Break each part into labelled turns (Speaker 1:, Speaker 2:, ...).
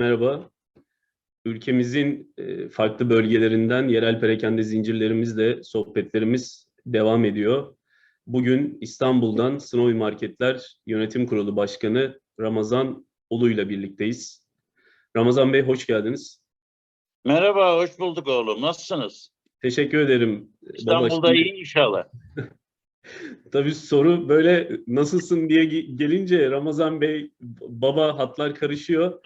Speaker 1: Merhaba. Ülkemizin e, farklı bölgelerinden yerel perakende zincirlerimizle sohbetlerimiz devam ediyor. Bugün İstanbul'dan Snowy Marketler Yönetim Kurulu Başkanı Ramazan Ulu ile birlikteyiz. Ramazan Bey hoş geldiniz.
Speaker 2: Merhaba, hoş bulduk oğlum. Nasılsınız?
Speaker 1: Teşekkür ederim. Baba,
Speaker 2: İstanbul'da
Speaker 1: şimdi-
Speaker 2: iyi inşallah.
Speaker 1: Tabii soru böyle nasılsın diye ge- gelince Ramazan Bey baba hatlar karışıyor.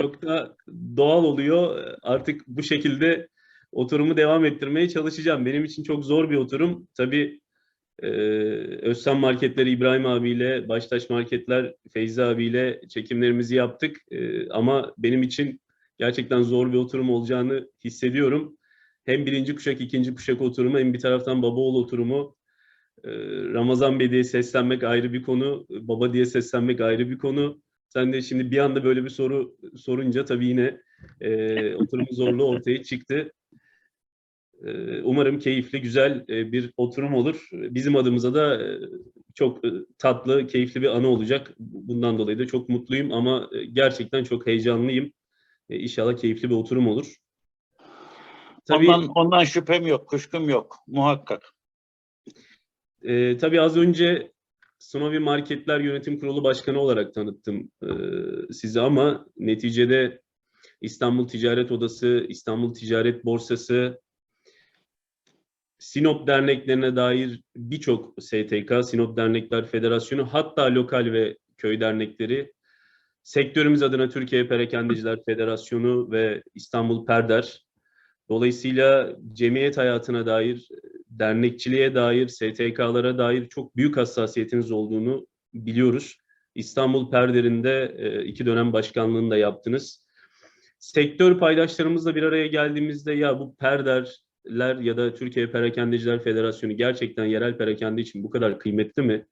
Speaker 1: Çok da doğal oluyor. Artık bu şekilde oturumu devam ettirmeye çalışacağım. Benim için çok zor bir oturum. Tabii e, Özsen Marketleri İbrahim abiyle, Baştaş Marketler Feyzi abiyle çekimlerimizi yaptık. E, ama benim için gerçekten zor bir oturum olacağını hissediyorum. Hem birinci kuşak, ikinci kuşak oturumu hem bir taraftan baba oğul oturumu. Ee, Ramazan Bey diye seslenmek ayrı bir konu, baba diye seslenmek ayrı bir konu. Sen de şimdi bir anda böyle bir soru sorunca tabii yine e, oturumun zorluğu ortaya çıktı. E, umarım keyifli, güzel e, bir oturum olur. Bizim adımıza da e, çok e, tatlı, keyifli bir anı olacak. Bundan dolayı da çok mutluyum ama e, gerçekten çok heyecanlıyım. E, inşallah keyifli bir oturum olur. Tabii,
Speaker 2: Ondan, ondan şüphem yok, kuşkum yok. Muhakkak.
Speaker 1: Ee, tabii az önce Snowy Marketler Yönetim Kurulu Başkanı olarak tanıttım e, sizi ama neticede İstanbul Ticaret Odası, İstanbul Ticaret Borsası, Sinop derneklerine dair birçok STK, Sinop Dernekler Federasyonu hatta lokal ve köy dernekleri, sektörümüz adına Türkiye Perakendeciler Federasyonu ve İstanbul Perder, Dolayısıyla cemiyet hayatına dair, dernekçiliğe dair, STK'lara dair çok büyük hassasiyetiniz olduğunu biliyoruz. İstanbul Perder'inde e, iki dönem başkanlığını da yaptınız. Sektör paydaşlarımızla bir araya geldiğimizde ya bu Perderler ya da Türkiye Perakendeciler Federasyonu gerçekten yerel perakende için bu kadar kıymetli mi?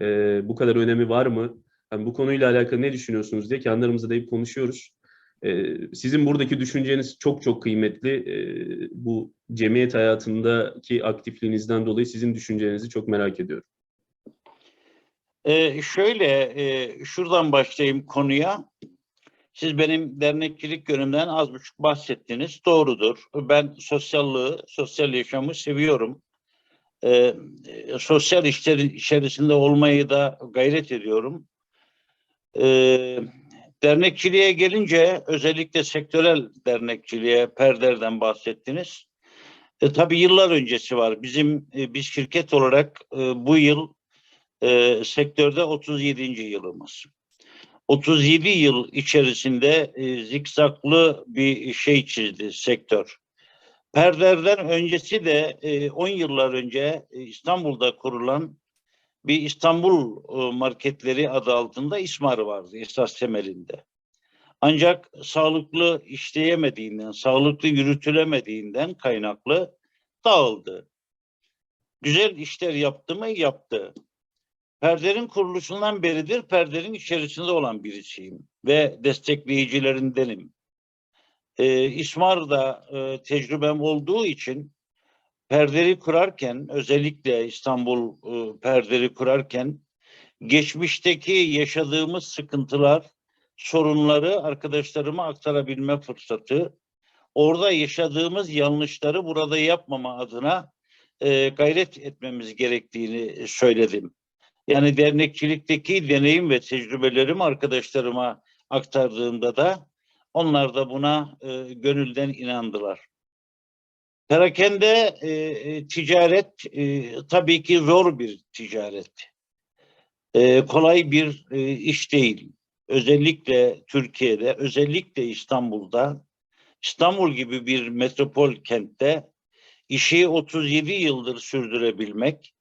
Speaker 1: E, bu kadar önemi var mı? Yani bu konuyla alakalı ne düşünüyorsunuz diye kendi aramızda da hep konuşuyoruz. Ee, Sizin buradaki düşünceniz çok çok kıymetli. Ee, Bu cemiyet hayatındaki aktifliğinizden dolayı sizin düşüncenizi çok merak ediyorum.
Speaker 2: Ee, şöyle, e, şuradan başlayayım konuya. Siz benim dernekçilik yönümden az buçuk bahsettiniz. Doğrudur. Ben sosyallığı, sosyal yaşamı seviyorum. Ee, sosyal işlerin içerisinde olmayı da gayret ediyorum. Ee, dernekçiliğe gelince özellikle sektörel dernekçiliğe, perderden bahsettiniz. E, tabii yıllar öncesi var. Bizim e, biz şirket olarak e, bu yıl e, sektörde 37. yılımız. 37 yıl içerisinde e, zikzaklı bir şey çizdi sektör. Perderden öncesi de e, 10 yıllar önce e, İstanbul'da kurulan bir İstanbul e, marketleri adı altında İSMAR vardı esas temelinde. Ancak sağlıklı işleyemediğinden, sağlıklı yürütülemediğinden kaynaklı dağıldı. Güzel işler yaptı mı? Yaptı. Perder'in kuruluşundan beridir Perder'in içerisinde olan birisiyim ve destekleyicilerindenim. Ee, İsmar'da e, tecrübem olduğu için Perder'i kurarken özellikle İstanbul e, Perder'i kurarken geçmişteki yaşadığımız sıkıntılar, sorunları arkadaşlarıma aktarabilme fırsatı, orada yaşadığımız yanlışları burada yapmama adına e, gayret etmemiz gerektiğini söyledim. Yani dernekçilikteki deneyim ve tecrübelerimi arkadaşlarıma aktardığımda da onlar da buna e, gönülden inandılar. Perakende e, e, ticaret e, tabii ki zor bir ticaret. E, kolay bir e, iş değil. Özellikle Türkiye'de, özellikle İstanbul'da, İstanbul gibi bir metropol kentte işi 37 yıldır sürdürebilmek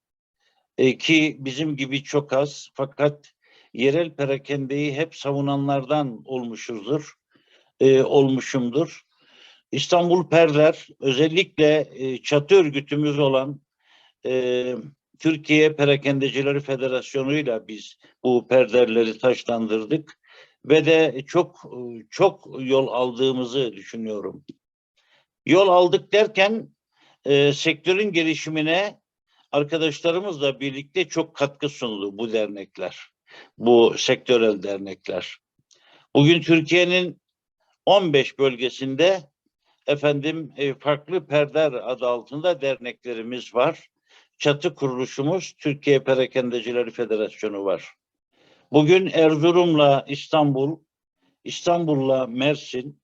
Speaker 2: e, ki bizim gibi çok az fakat yerel perakendeyi hep savunanlardan olmuşuzdur, e, olmuşumdur. İstanbul Perder özellikle e, çatı örgütümüz olan e, Türkiye Perakendecileri Federasyonu'yla biz bu perderleri taşlandırdık ve de çok çok yol aldığımızı düşünüyorum. Yol aldık derken e, sektörün gelişimine arkadaşlarımızla birlikte çok katkı sundu bu dernekler, bu sektörel dernekler. Bugün Türkiye'nin 15 bölgesinde efendim e, farklı perder adı altında derneklerimiz var. Çatı kuruluşumuz Türkiye Perakendecileri Federasyonu var. Bugün Erzurum'la İstanbul, İstanbul'la Mersin,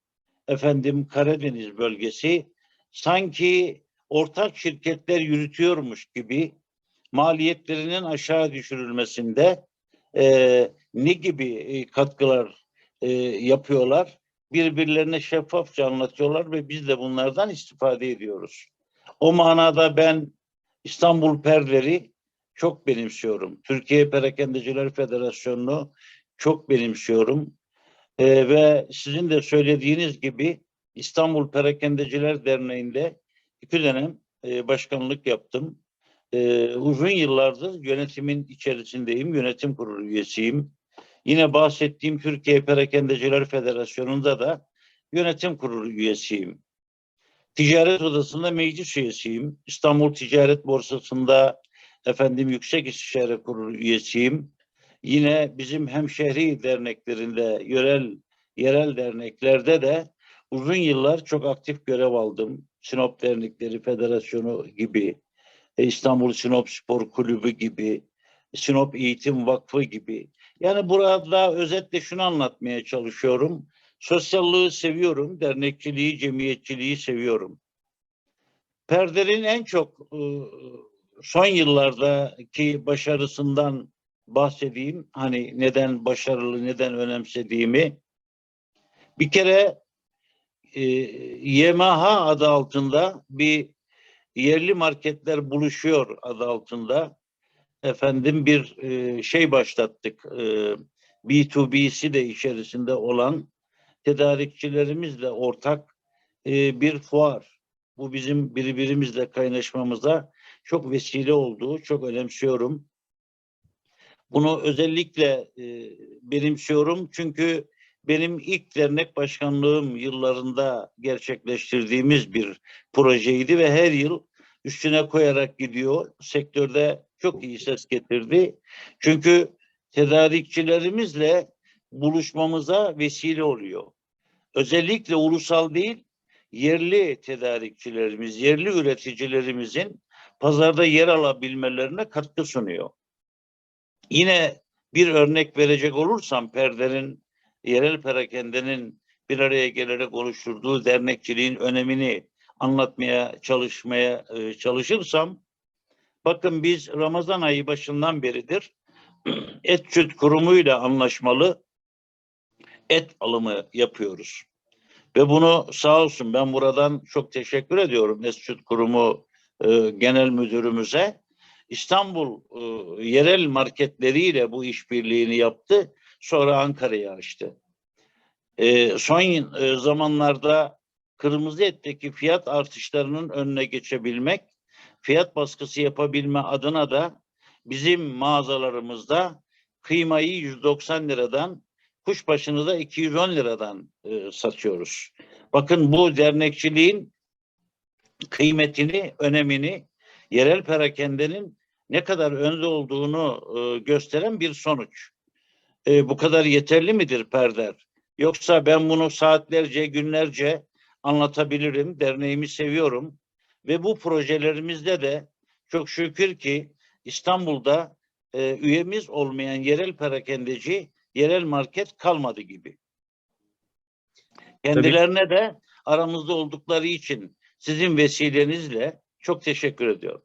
Speaker 2: efendim Karadeniz bölgesi sanki ortak şirketler yürütüyormuş gibi maliyetlerinin aşağı düşürülmesinde e, ne gibi e, katkılar e, yapıyorlar? Birbirlerine şeffafça anlatıyorlar ve biz de bunlardan istifade ediyoruz. O manada ben İstanbul Perleri çok benimsiyorum. Türkiye Perakendeciler Federasyonu'nu çok benimsiyorum. Ee, ve sizin de söylediğiniz gibi İstanbul Perakendeciler Derneği'nde iki dönem e, başkanlık yaptım. Ee, uzun yıllardır yönetimin içerisindeyim, yönetim kurulu üyesiyim. Yine bahsettiğim Türkiye Perakendeciler Federasyonu'nda da yönetim kurulu üyesiyim. Ticaret Odası'nda meclis üyesiyim. İstanbul Ticaret Borsası'nda efendim Yüksek İstişare Kurulu üyesiyim. Yine bizim hemşehri derneklerinde, yörel yerel derneklerde de uzun yıllar çok aktif görev aldım. Sinop Dernekleri Federasyonu gibi, İstanbul Sinop Spor Kulübü gibi, Sinop Eğitim Vakfı gibi. Yani burada özetle şunu anlatmaya çalışıyorum. Sosyallığı seviyorum, dernekçiliği, cemiyetçiliği seviyorum. Perder'in en çok e, son yıllardaki başarısından bahsedeyim. Hani neden başarılı, neden önemsediğimi. Bir kere e, YMH adı altında bir yerli marketler buluşuyor adı altında efendim bir e, şey başlattık. E, B2B'si de içerisinde olan tedarikçilerimizle ortak e, bir fuar. Bu bizim birbirimizle kaynaşmamıza çok vesile olduğu, çok önemsiyorum. Bunu özellikle e, benimsiyorum çünkü benim ilk dernek başkanlığım yıllarında gerçekleştirdiğimiz bir projeydi ve her yıl üstüne koyarak gidiyor. Sektörde çok iyi ses getirdi. Çünkü tedarikçilerimizle buluşmamıza vesile oluyor. Özellikle ulusal değil, yerli tedarikçilerimiz, yerli üreticilerimizin pazarda yer alabilmelerine katkı sunuyor. Yine bir örnek verecek olursam Perder'in, yerel perakendenin bir araya gelerek oluşturduğu dernekçiliğin önemini anlatmaya çalışmaya e, çalışırsam bakın biz Ramazan ayı başından beridir et süt kurumuyla anlaşmalı et alımı yapıyoruz. Ve bunu sağ olsun ben buradan çok teşekkür ediyorum et kurumu e, genel müdürümüze. İstanbul e, yerel marketleriyle bu işbirliğini yaptı. Sonra Ankara'ya açtı. E, son e, zamanlarda kırmızı etteki fiyat artışlarının önüne geçebilmek, fiyat baskısı yapabilme adına da bizim mağazalarımızda kıymayı 190 liradan, kuşbaşını da 210 liradan e, satıyoruz. Bakın bu dernekçiliğin kıymetini, önemini, yerel perakendenin ne kadar önde olduğunu e, gösteren bir sonuç. E, bu kadar yeterli midir Perder? Yoksa ben bunu saatlerce, günlerce anlatabilirim. Derneğimi seviyorum. Ve bu projelerimizde de çok şükür ki İstanbul'da e, üyemiz olmayan yerel perakendeci, yerel market kalmadı gibi. Kendilerine de aramızda oldukları için sizin vesilenizle çok teşekkür ediyorum.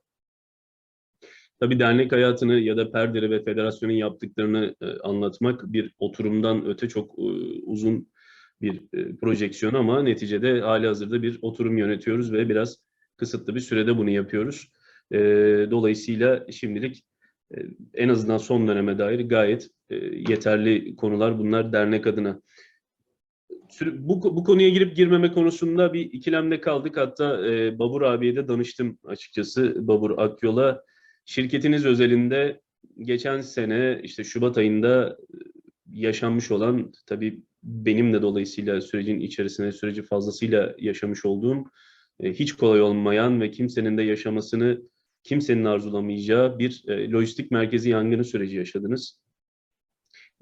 Speaker 1: Tabii dernek hayatını ya da Perdere ve federasyonun yaptıklarını e, anlatmak bir oturumdan öte çok e, uzun bir e, projeksiyon ama neticede hali hazırda bir oturum yönetiyoruz ve biraz kısıtlı bir sürede bunu yapıyoruz. E, dolayısıyla şimdilik e, en azından son döneme dair gayet yeterli konular bunlar dernek adına. Bu, bu konuya girip girmeme konusunda bir ikilemde kaldık. Hatta e, Babur abiye de danıştım açıkçası. Babur Akyol'a şirketiniz özelinde geçen sene işte Şubat ayında yaşanmış olan tabii benim de dolayısıyla sürecin içerisine süreci fazlasıyla yaşamış olduğum e, hiç kolay olmayan ve kimsenin de yaşamasını kimsenin arzulamayacağı bir e, lojistik merkezi yangını süreci yaşadınız.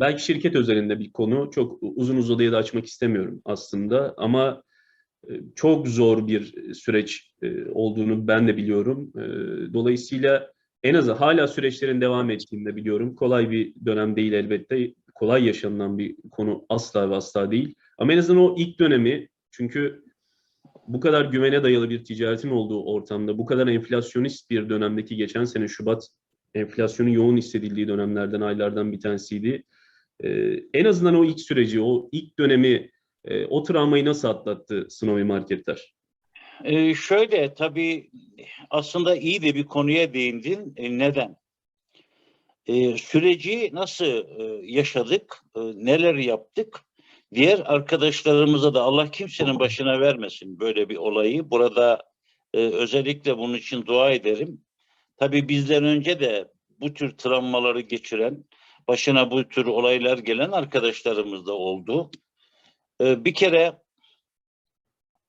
Speaker 1: belki şirket özelinde bir konu. Çok uzun uzadıya da açmak istemiyorum aslında ama e, çok zor bir süreç e, olduğunu ben de biliyorum. Dolayısıyla en azı hala süreçlerin devam ettiğini de biliyorum. Kolay bir dönem değil elbette. Kolay yaşanılan bir konu asla ve asla değil. Ama en azından o ilk dönemi çünkü bu kadar güvene dayalı bir ticaretin olduğu ortamda, bu kadar enflasyonist bir dönemdeki geçen sene Şubat enflasyonun yoğun hissedildiği dönemlerden, aylardan bir tanesiydi. Ee, en azından o ilk süreci, o ilk dönemi, e, o travmayı nasıl atlattı Snowy Marketler?
Speaker 2: Ee, şöyle tabii aslında iyi de bir konuya değindin. E, neden? Ee, süreci nasıl e, yaşadık, e, neler yaptık? Diğer arkadaşlarımıza da Allah kimsenin başına vermesin böyle bir olayı. Burada e, özellikle bunun için dua ederim. Tabii bizden önce de bu tür travmaları geçiren, başına bu tür olaylar gelen arkadaşlarımız da oldu. Ee, bir kere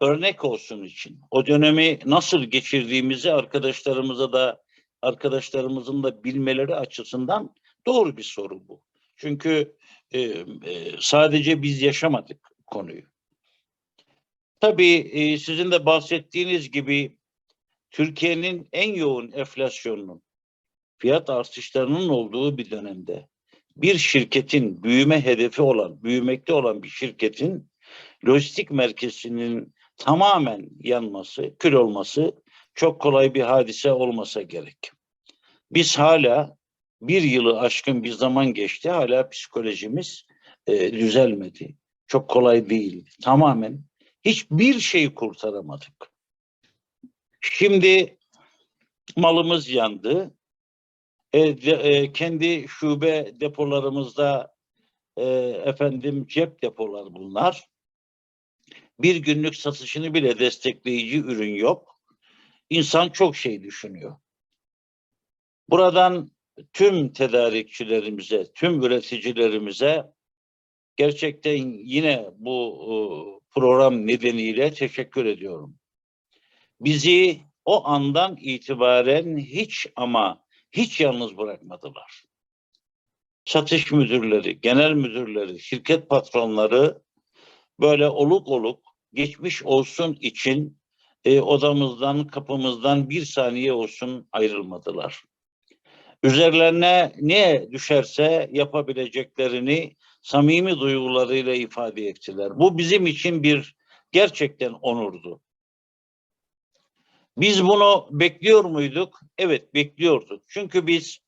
Speaker 2: örnek olsun için o dönemi nasıl geçirdiğimizi arkadaşlarımıza da arkadaşlarımızın da bilmeleri açısından doğru bir soru bu. Çünkü e, e, sadece biz yaşamadık konuyu. Tabii e, sizin de bahsettiğiniz gibi Türkiye'nin en yoğun enflasyonunun fiyat artışlarının olduğu bir dönemde bir şirketin büyüme hedefi olan, büyümekte olan bir şirketin lojistik merkezinin tamamen yanması, kül olması çok kolay bir hadise olmasa gerek. Biz hala bir yılı aşkın bir zaman geçti, hala psikolojimiz e, düzelmedi. Çok kolay değil. Tamamen hiçbir şeyi kurtaramadık. Şimdi malımız yandı. E, de- e, kendi şube depolarımızda e, efendim cep depolar bunlar. Bir günlük satışını bile destekleyici ürün yok. İnsan çok şey düşünüyor. Buradan tüm tedarikçilerimize, tüm üreticilerimize gerçekten yine bu e, program nedeniyle teşekkür ediyorum. Bizi o andan itibaren hiç ama hiç yalnız bırakmadılar. Satış müdürleri, genel müdürleri, şirket patronları böyle oluk oluk geçmiş olsun için e, odamızdan, kapımızdan bir saniye olsun ayrılmadılar. Üzerlerine ne düşerse yapabileceklerini samimi duygularıyla ifade ettiler. Bu bizim için bir gerçekten onurdu. Biz bunu bekliyor muyduk? Evet bekliyorduk. Çünkü biz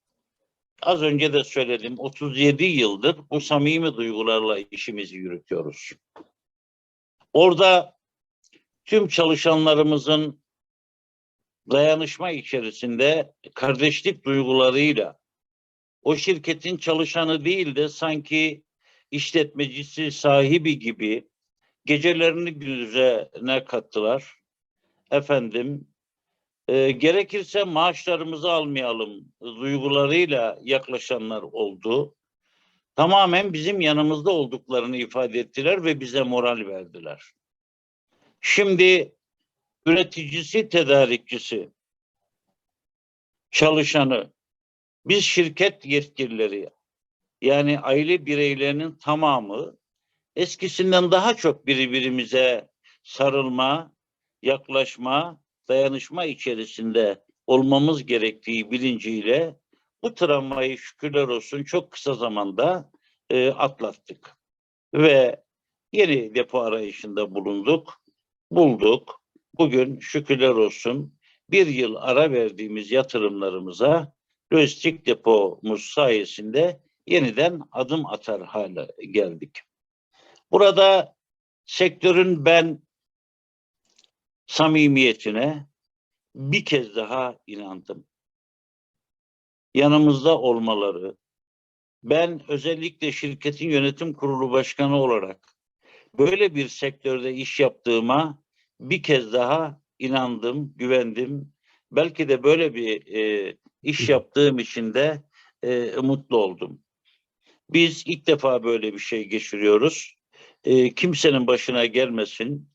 Speaker 2: az önce de söyledim 37 yıldır bu samimi duygularla işimizi yürütüyoruz. Orada tüm çalışanlarımızın dayanışma içerisinde kardeşlik duygularıyla o şirketin çalışanı değil de sanki işletmecisi sahibi gibi gecelerini gündüzüne kattılar. Efendim e, gerekirse maaşlarımızı almayalım duygularıyla yaklaşanlar oldu. Tamamen bizim yanımızda olduklarını ifade ettiler ve bize moral verdiler. Şimdi üreticisi, tedarikçisi, çalışanı, biz şirket yetkilileri yani aile bireylerinin tamamı eskisinden daha çok birbirimize sarılma, yaklaşma, dayanışma içerisinde olmamız gerektiği bilinciyle bu travmayı şükürler olsun çok kısa zamanda e, atlattık. Ve yeni depo arayışında bulunduk, bulduk. Bugün şükürler olsun bir yıl ara verdiğimiz yatırımlarımıza lojistik depomuz sayesinde yeniden adım atar hale geldik. Burada sektörün ben samimiyetine bir kez daha inandım. Yanımızda olmaları, ben özellikle şirketin yönetim kurulu başkanı olarak böyle bir sektörde iş yaptığıma bir kez daha inandım, güvendim. Belki de böyle bir e, iş yaptığım için de e, mutlu oldum. Biz ilk defa böyle bir şey geçiriyoruz. E, kimsenin başına gelmesin.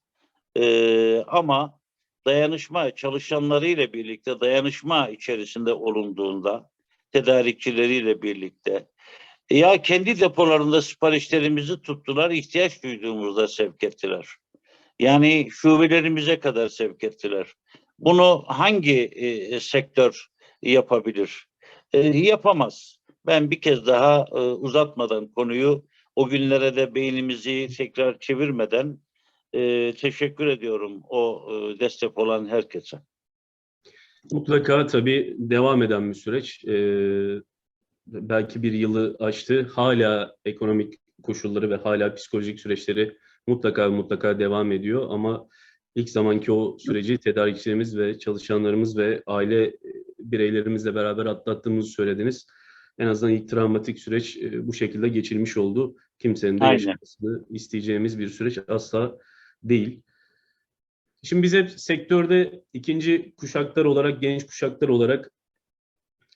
Speaker 2: E, ama dayanışma çalışanlarıyla birlikte dayanışma içerisinde olunduğunda tedarikçileriyle birlikte Ya kendi depolarında siparişlerimizi tuttular, ihtiyaç duyduğumuzda sevk ettiler. Yani şubelerimize kadar sevk ettiler. Bunu hangi e, sektör yapabilir? E, yapamaz. Ben bir kez daha e, uzatmadan konuyu o günlere de beynimizi tekrar çevirmeden e, teşekkür ediyorum o e, destek olan herkese.
Speaker 1: Mutlaka tabii devam eden bir süreç. Ee, belki bir yılı aştı. Hala ekonomik koşulları ve hala psikolojik süreçleri mutlaka mutlaka devam ediyor ama ilk zamanki o süreci tedarikçilerimiz ve çalışanlarımız ve aile e, bireylerimizle beraber atlattığımızı söylediniz. En azından ilk travmatik süreç e, bu şekilde geçilmiş oldu. Kimsenin de
Speaker 2: Aynen.
Speaker 1: yaşamasını isteyeceğimiz bir süreç asla değil. Şimdi biz hep sektörde ikinci kuşaklar olarak, genç kuşaklar olarak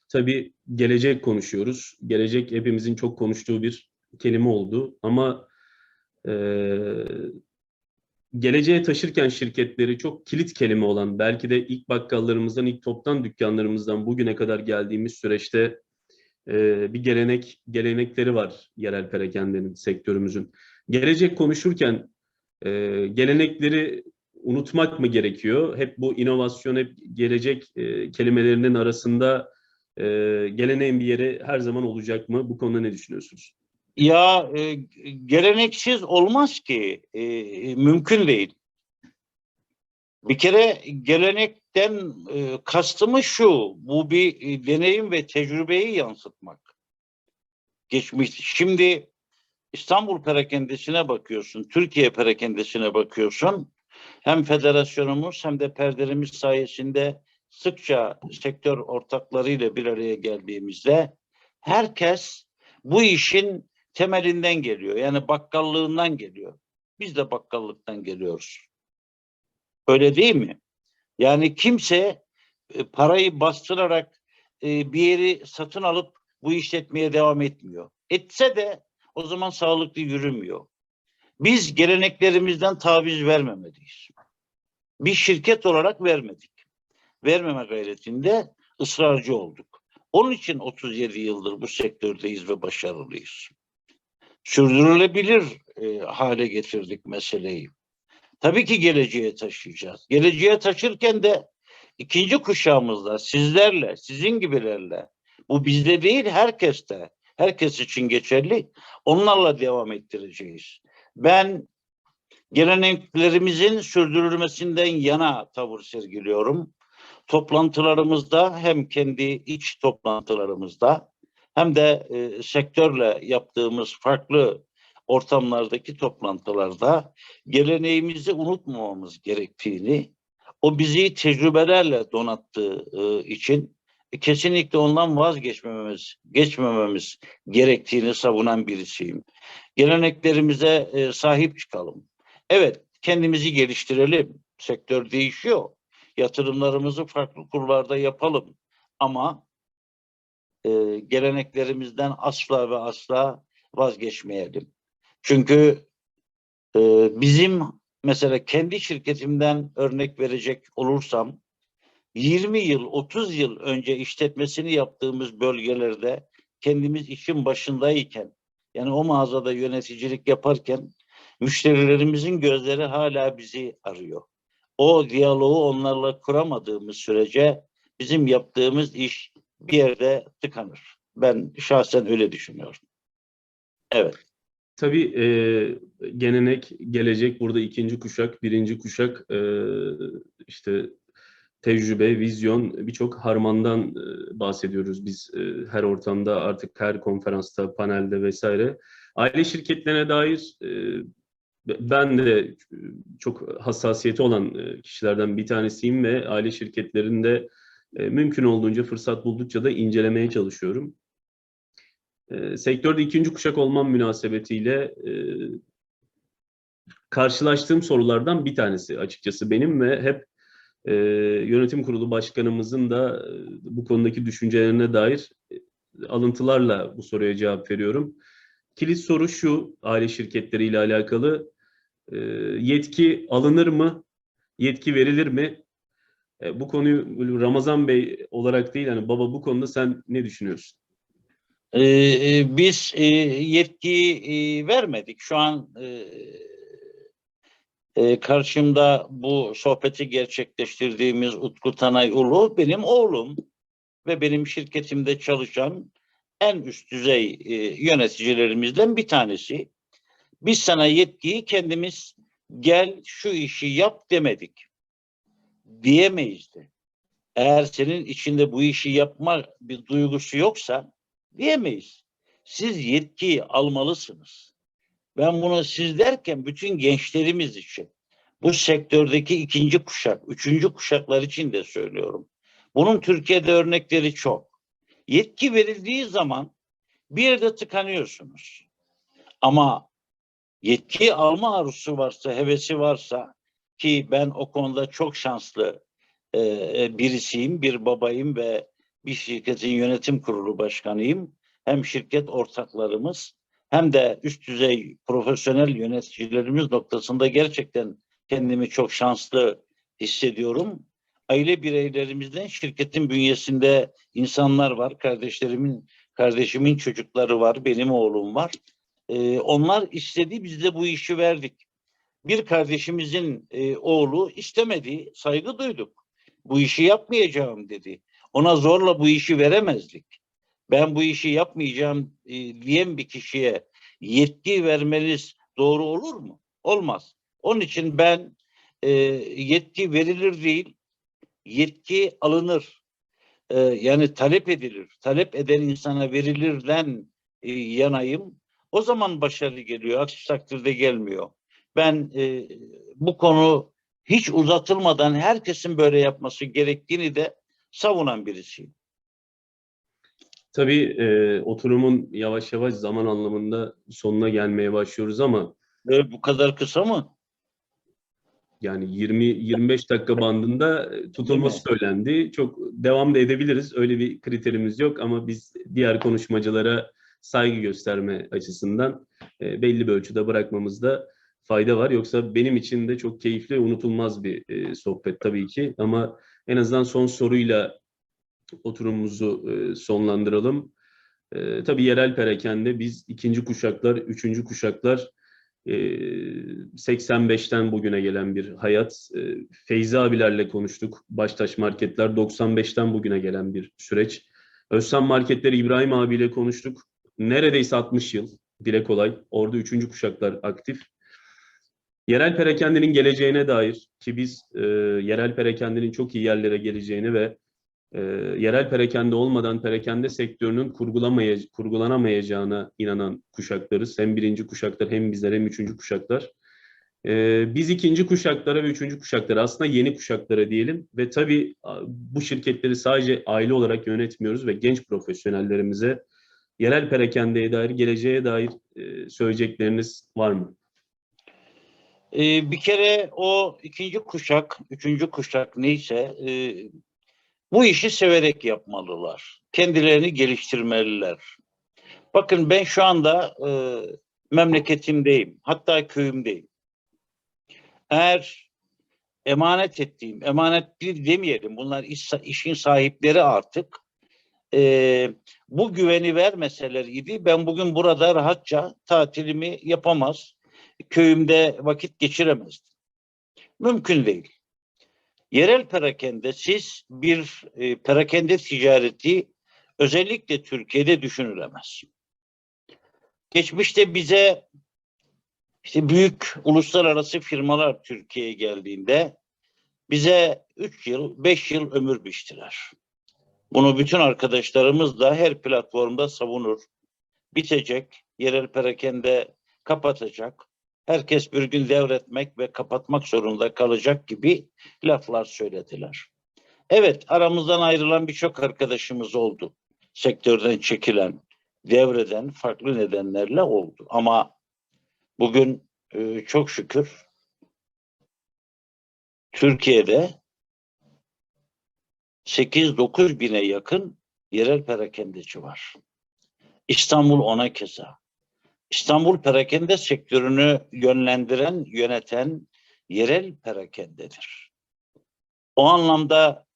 Speaker 1: tabii gelecek konuşuyoruz. Gelecek hepimizin çok konuştuğu bir kelime oldu. Ama eee, geleceğe taşırken şirketleri çok kilit kelime olan, belki de ilk bakkallarımızdan, ilk toptan dükkanlarımızdan bugüne kadar geldiğimiz süreçte eee, bir gelenek, gelenekleri var yerel perakendenin, sektörümüzün. Gelecek konuşurken eee, gelenekleri unutmak mı gerekiyor? Hep bu inovasyon, hep gelecek e, kelimelerinin arasında e, geleneğin bir yeri her zaman olacak mı? Bu konuda ne düşünüyorsunuz?
Speaker 2: Ya e, geleneksiz olmaz ki. E, mümkün değil. Bir kere gelenekten e, kastımız şu. Bu bir e, deneyim ve tecrübeyi yansıtmak. Geçmiş. Şimdi İstanbul perakendesine bakıyorsun, Türkiye perakendesine bakıyorsun. Hem federasyonumuz hem de perdelerimiz sayesinde sıkça sektör ortaklarıyla bir araya geldiğimizde herkes bu işin temelinden geliyor. Yani bakkallığından geliyor. Biz de bakkallıktan geliyoruz. Öyle değil mi? Yani kimse e, parayı bastırarak e, bir yeri satın alıp bu işletmeye devam etmiyor. Etse de o zaman sağlıklı yürümüyor. Biz geleneklerimizden taviz vermemeliyiz. Bir şirket olarak vermedik. Vermeme gayretinde ısrarcı olduk. Onun için 37 yıldır bu sektördeyiz ve başarılıyız. Sürdürülebilir e, hale getirdik meseleyi. Tabii ki geleceğe taşıyacağız. Geleceğe taşırken de ikinci kuşağımızla, sizlerle, sizin gibilerle, bu bizde değil herkeste, herkes için geçerli, onlarla devam ettireceğiz. Ben geleneklerimizin sürdürülmesinden yana tavır sergiliyorum. Toplantılarımızda hem kendi iç toplantılarımızda hem de e, sektörle yaptığımız farklı ortamlardaki toplantılarda geleneğimizi unutmamamız gerektiğini, o bizi tecrübelerle donattığı e, için kesinlikle ondan vazgeçmememiz, geçmememiz gerektiğini savunan birisiyim. Geleneklerimize e, sahip çıkalım. Evet, kendimizi geliştirelim. Sektör değişiyor. Yatırımlarımızı farklı kurlarda yapalım. Ama e, geleneklerimizden asla ve asla vazgeçmeyelim. Çünkü e, bizim mesela kendi şirketimden örnek verecek olursam 20 yıl, 30 yıl önce işletmesini yaptığımız bölgelerde kendimiz işin başındayken yani o mağazada yöneticilik yaparken müşterilerimizin gözleri hala bizi arıyor. O diyaloğu onlarla kuramadığımız sürece bizim yaptığımız iş bir yerde tıkanır. Ben şahsen öyle düşünüyorum. Evet.
Speaker 1: Tabii e, gelenek, gelecek burada ikinci kuşak, birinci kuşak e, işte tecrübe, vizyon birçok harmandan e, bahsediyoruz biz e, her ortamda artık her konferansta, panelde vesaire. Aile şirketlerine dair e, ben de çok hassasiyeti olan e, kişilerden bir tanesiyim ve aile şirketlerinde e, mümkün olduğunca fırsat buldukça da incelemeye çalışıyorum. E, sektörde ikinci kuşak olmam münasebetiyle e, karşılaştığım sorulardan bir tanesi açıkçası benim ve hep e, yönetim kurulu başkanımızın da e, bu konudaki düşüncelerine dair e, alıntılarla bu soruya cevap veriyorum. Kilit soru şu aile şirketleriyle alakalı e, yetki alınır mı? Yetki verilir mi? E, bu konuyu Ramazan Bey olarak değil hani baba bu konuda sen ne düşünüyorsun?
Speaker 2: Ee, e, biz e, yetkiyi e, vermedik. Şu an e, e, karşımda bu sohbeti gerçekleştirdiğimiz Utku Tanay Ulu benim oğlum ve benim şirketimde çalışan en üst düzey e, yöneticilerimizden bir tanesi. Biz sana yetkiyi kendimiz gel şu işi yap demedik. Diyemeyiz de. Eğer senin içinde bu işi yapma bir duygusu yoksa diyemeyiz. Siz yetkiyi almalısınız. Ben bunu siz derken bütün gençlerimiz için, bu sektördeki ikinci kuşak, üçüncü kuşaklar için de söylüyorum. Bunun Türkiye'de örnekleri çok. Yetki verildiği zaman bir yerde tıkanıyorsunuz. Ama yetki alma arzusu varsa, hevesi varsa ki ben o konuda çok şanslı e, birisiyim, bir babayım ve bir şirketin yönetim kurulu başkanıyım. Hem şirket ortaklarımız hem de üst düzey profesyonel yöneticilerimiz noktasında gerçekten kendimi çok şanslı hissediyorum. Aile bireylerimizden şirketin bünyesinde insanlar var. Kardeşlerimin, kardeşimin çocukları var, benim oğlum var. Ee, onlar istedi, biz de bu işi verdik. Bir kardeşimizin e, oğlu istemedi, saygı duyduk. Bu işi yapmayacağım dedi. Ona zorla bu işi veremezdik. Ben bu işi yapmayacağım e, diyen bir kişiye yetki vermeniz doğru olur mu? Olmaz. Onun için ben e, yetki verilir değil, yetki alınır. E, yani talep edilir. Talep eden insana verilirden e, yanayım. O zaman başarı geliyor. Aksi takdirde gelmiyor. Ben e, bu konu hiç uzatılmadan herkesin böyle yapması gerektiğini de savunan birisiyim.
Speaker 1: Tabii e, oturumun yavaş yavaş zaman anlamında sonuna gelmeye başlıyoruz ama
Speaker 2: Böyle bu kadar kısa mı?
Speaker 1: yani 20-25 dakika bandında e, tutulması söylendi. Çok devam da edebiliriz. Öyle bir kriterimiz yok ama biz diğer konuşmacılara saygı gösterme açısından e, belli bir ölçüde bırakmamızda fayda var. Yoksa benim için de çok keyifli, unutulmaz bir e, sohbet tabii ki. Ama en azından son soruyla oturumumuzu e, sonlandıralım. E, tabii yerel perakende biz ikinci kuşaklar, üçüncü kuşaklar e, 85'ten bugüne gelen bir hayat. E, Feyzi abilerle konuştuk. Baştaş marketler 95'ten bugüne gelen bir süreç. Özsan marketleri İbrahim abiyle konuştuk. Neredeyse 60 yıl. Dile kolay. Orada üçüncü kuşaklar aktif. Yerel perakendenin geleceğine dair ki biz e, yerel perakendenin çok iyi yerlere geleceğini ve e, yerel perakende olmadan perakende sektörünün kurgulamaya, kurgulanamayacağına inanan kuşaklarız. Hem birinci kuşaklar hem bizler hem üçüncü kuşaklar. E, biz ikinci kuşaklara ve üçüncü kuşaklara aslında yeni kuşaklara diyelim ve tabii bu şirketleri sadece aile olarak yönetmiyoruz ve genç profesyonellerimize yerel perakendeye dair, geleceğe dair e, söyleyecekleriniz var mı?
Speaker 2: Ee, bir kere o ikinci kuşak, üçüncü kuşak neyse e, bu işi severek yapmalılar. Kendilerini geliştirmeliler. Bakın ben şu anda e, memleketimdeyim. Hatta köyümdeyim. Eğer emanet ettiğim, emanet değil demeyelim. Bunlar iş, işin sahipleri artık. E, bu güveni vermeseler idi ben bugün burada rahatça tatilimi yapamaz, köyümde vakit geçiremezdim. Mümkün değil. Yerel perakende siz bir e, perakende ticareti özellikle Türkiye'de düşünülemez. Geçmişte bize işte büyük uluslararası firmalar Türkiye'ye geldiğinde bize 3 yıl, 5 yıl ömür biçtiler. Bunu bütün arkadaşlarımız da her platformda savunur. Bitecek, yerel perakende kapatacak, herkes bir gün devretmek ve kapatmak zorunda kalacak gibi laflar söylediler. Evet aramızdan ayrılan birçok arkadaşımız oldu. Sektörden çekilen, devreden farklı nedenlerle oldu. Ama bugün e, çok şükür Türkiye'de 8-9 bine yakın yerel perakendeci var. İstanbul ona keza. İstanbul perakende sektörünü yönlendiren, yöneten yerel perakendedir. O anlamda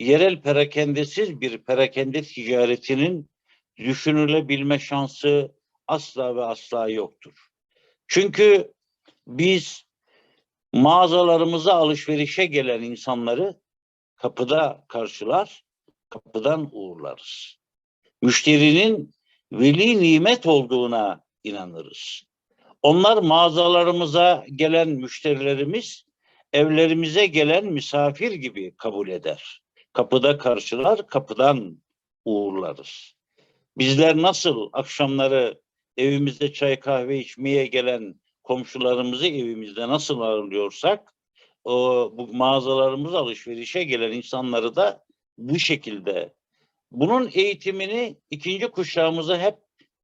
Speaker 2: yerel perakendesiz bir perakende ticaretinin düşünülebilme şansı asla ve asla yoktur. Çünkü biz mağazalarımıza alışverişe gelen insanları kapıda karşılar, kapıdan uğurlarız. Müşterinin veli nimet olduğuna inanırız. Onlar mağazalarımıza gelen müşterilerimiz evlerimize gelen misafir gibi kabul eder. Kapıda karşılar, kapıdan uğurlarız. Bizler nasıl akşamları evimizde çay kahve içmeye gelen komşularımızı evimizde nasıl ağırlıyorsak bu mağazalarımıza alışverişe gelen insanları da bu şekilde bunun eğitimini ikinci kuşağımıza hep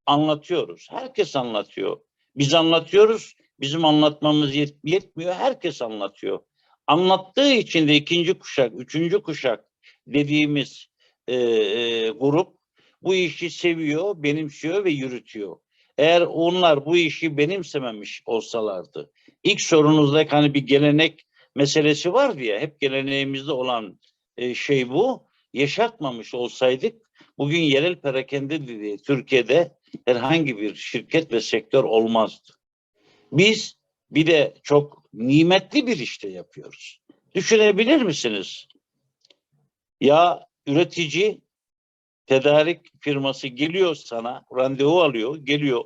Speaker 2: anlatıyoruz. Herkes anlatıyor. Biz anlatıyoruz. Bizim anlatmamız yet- yetmiyor. Herkes anlatıyor. Anlattığı için de ikinci kuşak, üçüncü kuşak dediğimiz e, e, grup bu işi seviyor, benimsiyor ve yürütüyor. Eğer onlar bu işi benimsememiş olsalardı, ilk sorunuzdaki hani bir gelenek meselesi vardı ya, hep geleneğimizde olan e, şey bu. Yaşatmamış olsaydık bugün yerel perakende dediği Türkiye'de herhangi bir şirket ve sektör olmazdı. Biz bir de çok nimetli bir işte yapıyoruz. Düşünebilir misiniz? Ya üretici tedarik firması geliyor sana, randevu alıyor, geliyor.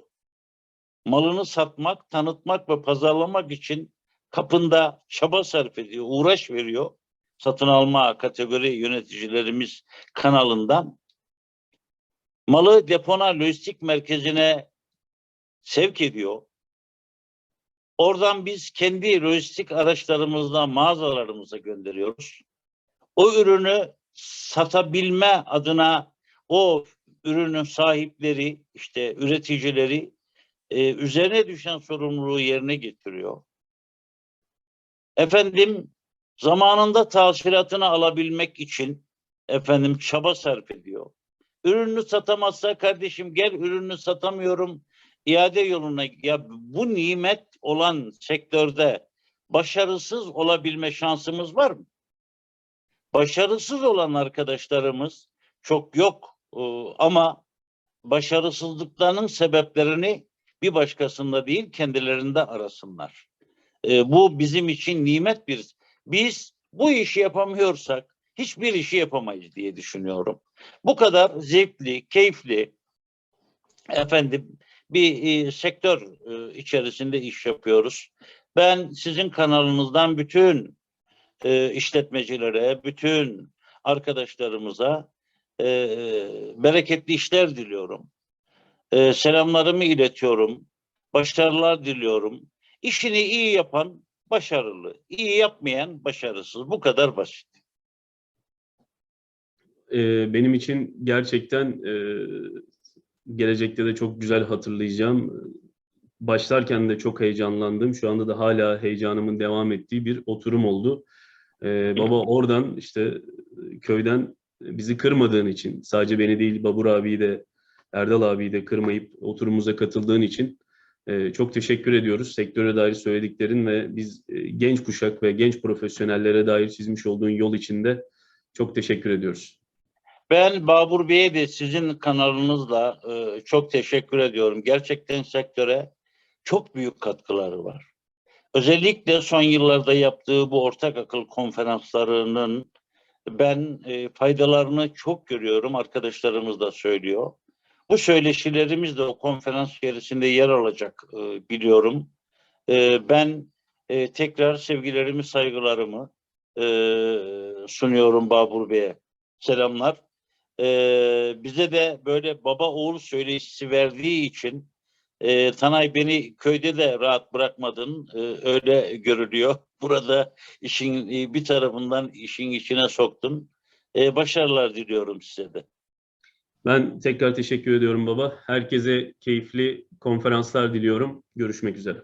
Speaker 2: Malını satmak, tanıtmak ve pazarlamak için kapında çaba sarf ediyor, uğraş veriyor. Satın alma kategori yöneticilerimiz kanalından. Malı depona, lojistik merkezine sevk ediyor. Oradan biz kendi lojistik araçlarımızla mağazalarımıza gönderiyoruz. O ürünü satabilme adına o ürünün sahipleri, işte üreticileri e, üzerine düşen sorumluluğu yerine getiriyor. Efendim zamanında tahsilatını alabilmek için efendim çaba sarf ediyor. Ürünü satamazsa kardeşim gel ürünü satamıyorum iade yoluna ya bu nimet olan sektörde başarısız olabilme şansımız var mı? Başarısız olan arkadaşlarımız çok yok Ee, ama başarısızlıklarının sebeplerini bir başkasında değil kendilerinde arasınlar. Ee, bu bizim için nimet bir. Biz bu işi yapamıyorsak hiçbir işi yapamayız diye düşünüyorum. Bu kadar zevkli, keyifli, efendim bir e, sektör e, içerisinde iş yapıyoruz. Ben sizin kanalınızdan bütün e, işletmecilere, bütün arkadaşlarımıza e, bereketli işler diliyorum. E, selamlarımı iletiyorum. Başarılar diliyorum. İşini iyi yapan başarılı, iyi yapmayan başarısız. Bu kadar basit.
Speaker 1: Ee, benim için gerçekten e, gelecekte de çok güzel hatırlayacağım. Başlarken de çok heyecanlandım. Şu anda da hala heyecanımın devam ettiği bir oturum oldu. Ee, baba oradan işte köyden bizi kırmadığın için sadece beni değil Babur abiyi de Erdal abiyi de kırmayıp oturumumuza katıldığın için e, çok teşekkür ediyoruz. Sektöre dair söylediklerin ve biz e, genç kuşak ve genç profesyonellere dair çizmiş olduğun yol içinde çok teşekkür ediyoruz.
Speaker 2: Ben Babur Bey'e de sizin kanalınızla e, çok teşekkür ediyorum. Gerçekten sektöre çok büyük katkıları var. Özellikle son yıllarda yaptığı bu ortak akıl konferanslarının ben e, faydalarını çok görüyorum. Arkadaşlarımız da söylüyor. Bu söyleşilerimiz de o konferans içerisinde yer alacak e, biliyorum. E, ben e, tekrar sevgilerimi, saygılarımı e, sunuyorum Babur Bey'e. Selamlar. Ee, bize de böyle baba oğul söyleşisi verdiği için e, Tanay beni köyde de rahat bırakmadın e, öyle görülüyor. Burada işin e, bir tarafından işin içine soktun. E, başarılar diliyorum size de.
Speaker 1: Ben tekrar teşekkür ediyorum baba. Herkese keyifli konferanslar diliyorum. Görüşmek üzere.